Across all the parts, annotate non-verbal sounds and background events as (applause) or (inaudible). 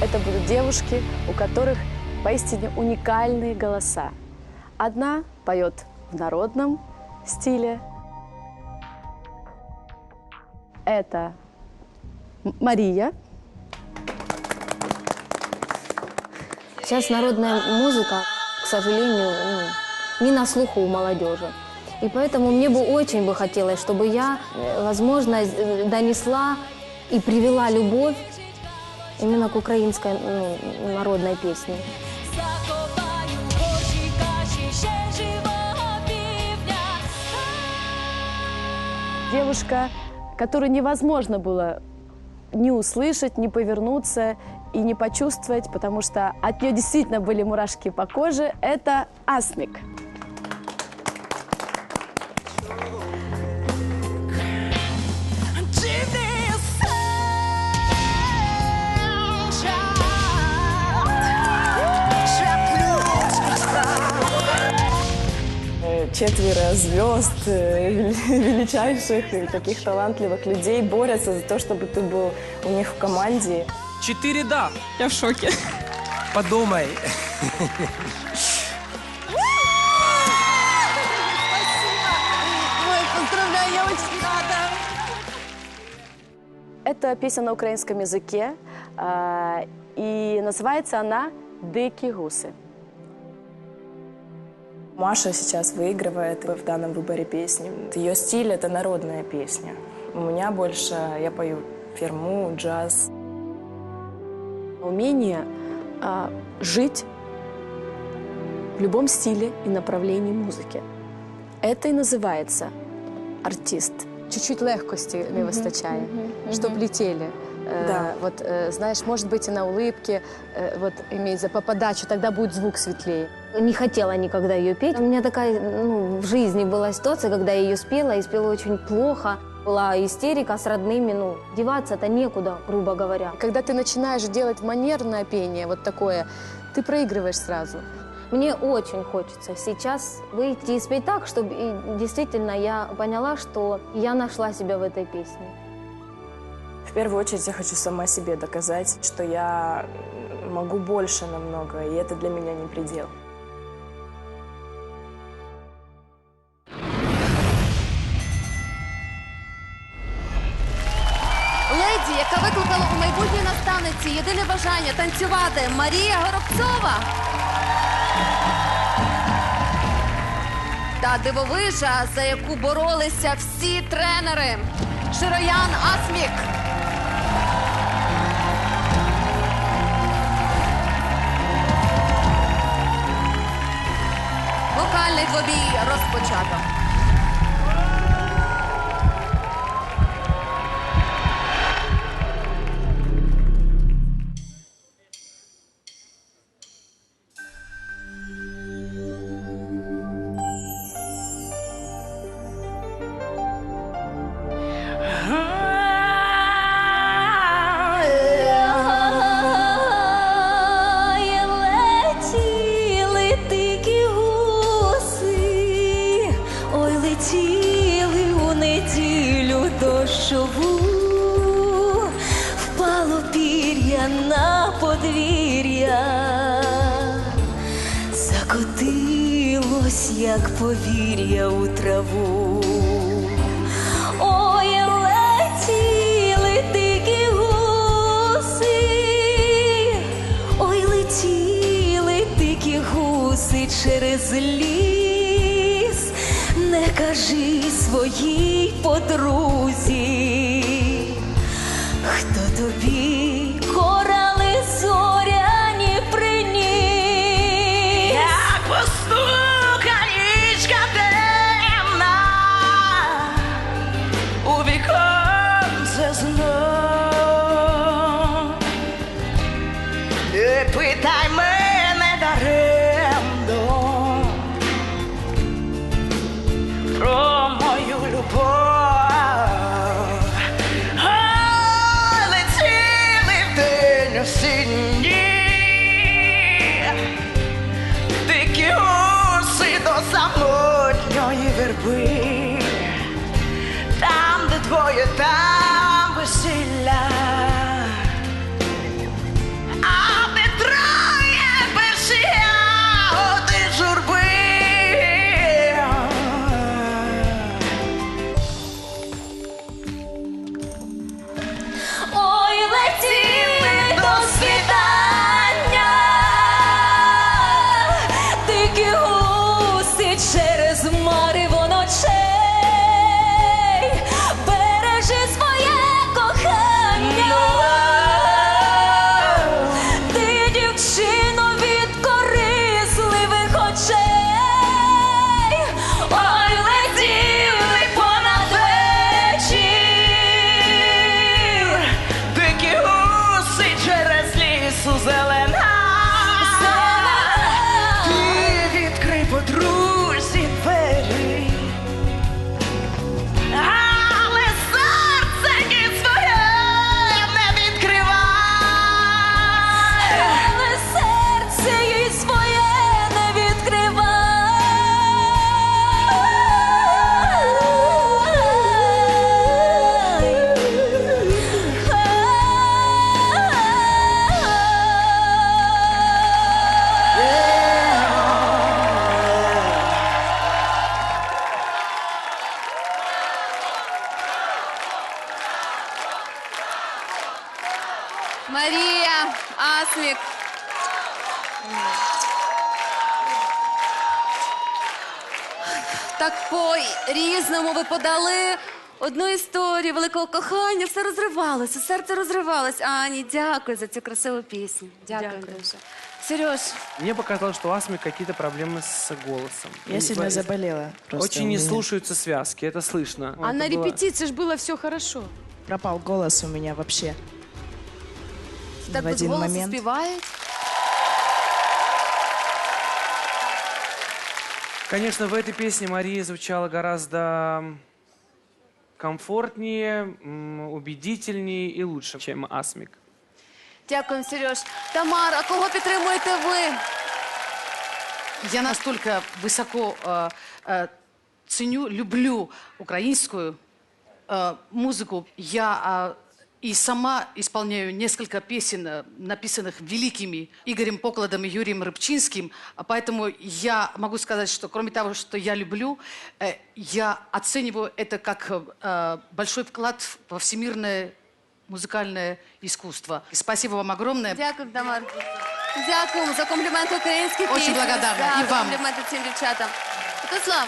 Это будут девушки, у которых поистине уникальные голоса. Одна поет в народном стиле. Это Мария. Сейчас народная музыка, к сожалению, ну, не на слуху у молодежи. И поэтому мне бы очень бы хотелось, чтобы я, э, возможно, донесла и привела любовь именно к украинской ну, народной песне. Закопаю очі каші ще живого півдня. Девушка, которую невозможно было не услышать, не повернуться и не почувствовать, потому что от нее действительно были мурашки по коже. Это Асмик. Четверо звезд, э, (laughs) величайших и таких талантливых людей борются за то, чтобы ты был у них в команде. Четыре да. Я в шоке. Подумай. Это песня на украинском языке, а, и называется она «Дикие гуси». Маша сейчас выигрывает в данном выборе песни. Ее стиль — это народная песня. У меня больше, я пою ферму, джаз. Умение а, жить в любом стиле и направлении музыки. Это и называется артист. Чуть-чуть легкости не выстачає, щоб летели. Э, Да. Вот, э, знаешь, может быть, и на улыбке, э, вот имеется по подаче, тогда будет звук светлее. Не хотела никогда ее петь. У меня такая ну, в жизни была ситуация, когда я ее спела, и спела очень плохо. Была истерика с родными, ну, деваться-то некуда, грубо говоря. Когда ты начинаешь делать манерное пение, вот такое, ты проигрываешь сразу. Мне очень хочется сейчас выйти и спеть так, чтобы действительно я поняла, что я нашла себя в этой песне. В первую очередь я хочу сама себе доказать, что я могу больше намного, и это для меня не предел. Леді, яка викликала у майбутній наставниці єдине бажання танцювати Марія Горобцова. Та дивовижа, за яку боролися всі тренери. Широян Асмік. Вокальний двобій розпочато. Подвір'я, закотилось, як повір'я у траву. Ой, дикі гуси, ой, летіли дикі гуси через ліс, не кажи своїй подрузі, хто тобі різному ви подали одну історію великого кохання. Все розривалося, серце розривалось. Ані, дякую за цю красиву пісню. Дякую, дуже. Сереж, Мне показалось, что у Асмы какие-то проблемы с голосом. Я сегодня заболела. Просто Очень у не меня слушаются связки, это слышно. А Это на было- репетиции ж было все хорошо. Пропал голос у меня вообще. так в без один голосу момент. співають. Конечно, в этой песне Мария звучала гораздо комфортнее, убедительнее и лучше, чем Асмик. Дякую, Сереж. Тамар, а кого підтримуєте ви? Я настолько высоко э, э, ценю, люблю украинскую э, музыку. Я э, и сама исполняю несколько песен, э, написанных великими Игорем Покладом и Юрием Рыбчинским. А Поэтому я могу сказать, что кроме того, что я люблю, э, я оцениваю это как э, большой вклад во всемирное музыкальное искусство. Спасибо вам огромное. Дякую, Тамар. Дякую за компліменти українській Очень пісні. благодарна. За І вам. компліменти цим дівчатам. Святослав,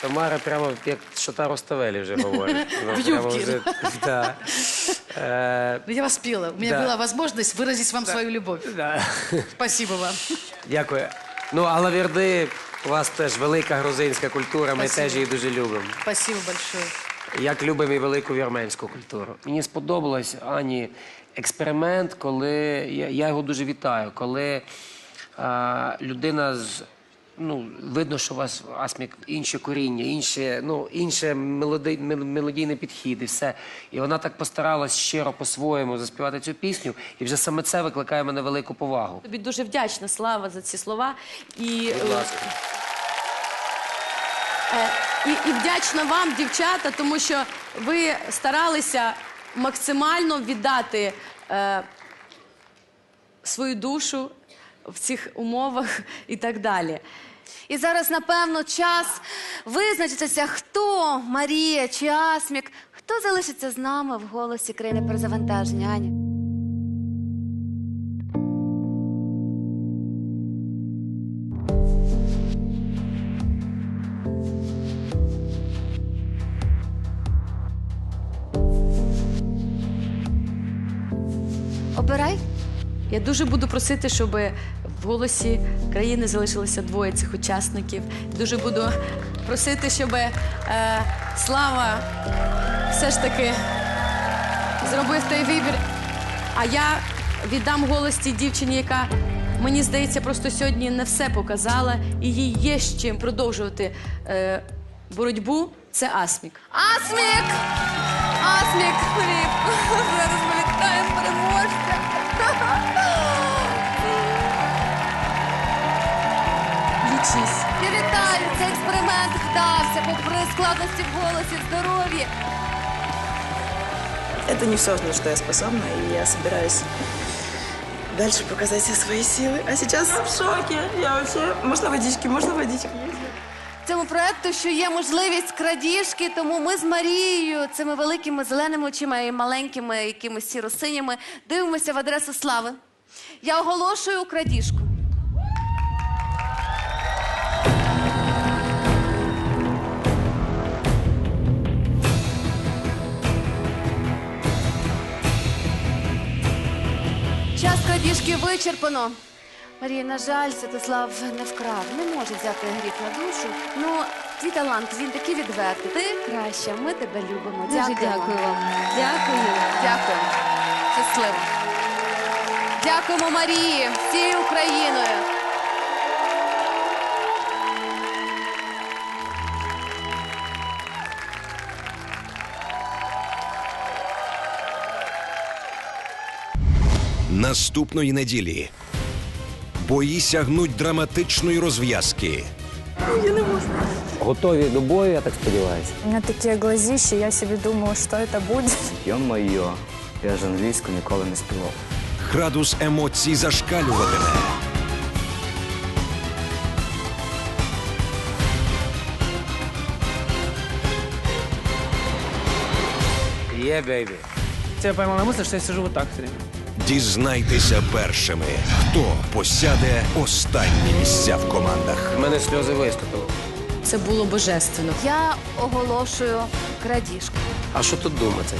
Тамара прямо як Шота Роставелі вже говорить. (laughs) В прямо (laughs) да. Е, Ну, Я вас пела. У меня Да. была возможность выразить вам свою любовь. да. Спасибо вам. Дякую. Ну, а Лавірди, у вас теж велика грузинська культура, ми Спасибо. теж її дуже любимо. Спасибо большое. Як любимо і велику вірменську культуру. Мені сподобалось, Ані, експеримент, коли я, я його дуже вітаю, коли а, людина з. Ну, видно, що у вас асмік інше коріння, інше, ну, інше мелоди, мел- мелодійний підхід і все. І вона так постаралась щиро по-своєму заспівати цю пісню, і вже саме це викликає мене велику повагу. Тобі дуже вдячна, Слава, за ці слова. І, Будь ласка. е, і, і вдячна вам, дівчата, тому що ви старалися максимально віддати е, свою душу в цих умовах і так далі. і зараз, напевно, час визначитися, хто Марія чи Асмік, хто залишиться з нами в голосі країни перезавантаження. Аня. Я дуже буду просити, щоб в голосі країни залишилося двоє цих учасників. Дуже буду просити, щоб е, Слава все ж таки зробив той вибір. А я віддам голос тій дівчині, яка мені здається, просто сьогодні не все показала, і їй є з чим продовжувати е, боротьбу. Це Асмік. Асмік! Асмік! Зараз ми вітаємо переможця! Лічись. Я вітаю! Цей експеримент вдався, попри складності в голосі, здоров'я. Это не все, на что я способна, и я собираюсь дальше показать все свои силы. А сейчас я в шоке. Я вообще... Можно водички? Можно водички? Цьому проекту, що є можливість крадіжки, тому ми з Марією, цими великими зеленими очима і маленькими якимись сіро-синіми, дивимося в адресу слави. Я оголошую крадіжку. Час крадіжки вичерпано. Марія, на жаль, Святослав не вкрав, не може взяти гріх на душу. Ну, твій талант, він такий відвертий. Ти краща, ми тебе любимо. Дуже дякую вам. Дякую. Дякую. Щасливо. Дякуємо Марії, всією Україною. Наступної неділі бої сягнуть драматичної розв'язки. Я не можу. Готові до бою, я так сподіваюся. У меня такие глазища, я себе думала, что это будет. Йо-моє, я ж англійську ніколи не співав. Градус емоцій зашкалюватиме. Є, бейбі. Тебя поймал на мысли, что я сижу вот так все время. Дізнайтеся першими, хто посяде останні місця в командах. У мене сльози виступили. Це було божественно. Я оголошую крадіжку. А що тут думати?